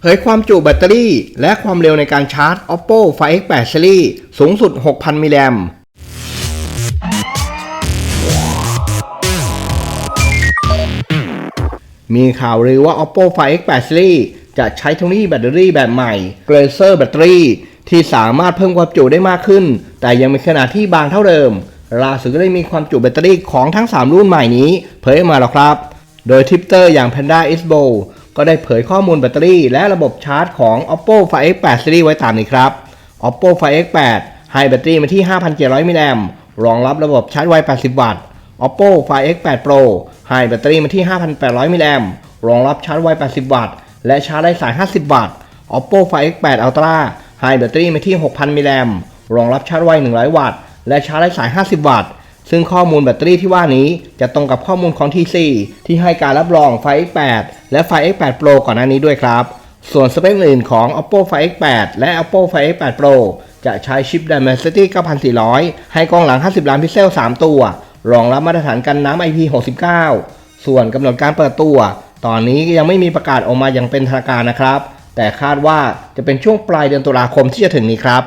เผยความจุแบตเตอรี่ และความเร็วในการชาร์จ Oppo Find X8 Series สูงสุด 6,000 มิลลิแอมป์มีข่าวลือว่า Oppo Find X8 Series จะใช้เทคโนโลยีแบตเตอรี่แบบใหม่ Glacier Battery ที่สามารถเพิ่มความจุได้มากขึ้น แต่ยังมีขนาดที่บางเท่าเดิม ล่าสุดก็ได้มีความจุแบตเตอรี่ของทั้ง 3 รุ่นใหม่นี้ เผยออกมาแล้วครับ โดยทิปเตอร์อย่าง Panda i s b o ก็ได้เผยข้อมูลแบตเตอรี่และระบบชาร์จของ Oppo Find X8 Series ไว้ตามนี้ครับ Oppo Find X8 ให้แบตเตอรี่มาที่ 5,700 มิลลิแอมป์รองรับระบบชาร์จไว 80 วัตต์ Oppo Find X8 Pro ให้แบตเตอรี่มาที่ 5,800 มิลลิแอมป์รองรับชาร์จไว 80 วัตต์ และชาร์จได้สาย 50 วัตต์ Oppo Find X8 Ultra ให้แบตเตอรี่มาที่ 6,000 มิลลิแอมป์รองรับชาร์จไว 100 วัตต์ และชาร์จได้สาย 50 วัตต์ ซึ่งข้อมูลแบตเตอรี่ที่ว่านี้จะตรงกับข้อมูลของ TC ที่ให้การรับรอง Find X8 และ Find X8 Pro ก่อนหน้านี้ด้วยครับ ส่วนสเปคอื่นของ Oppo Find X8 และ Oppo Find X8 Pro จะใช้ชิป Dimensity 9400 ให้กล้องหลัง 50 ล้านพิกเซล 3 ตัว รองรับมาตรฐานกันน้ำ IP69 ส่วนกำหนดการเปิดตัว ตอนนี้ยังไม่มีประกาศออกมาอย่างเป็นทางการนะครับ แต่คาดว่าจะเป็นช่วงปลายเดือนตุลาคมที่จะถึงนี้ครับ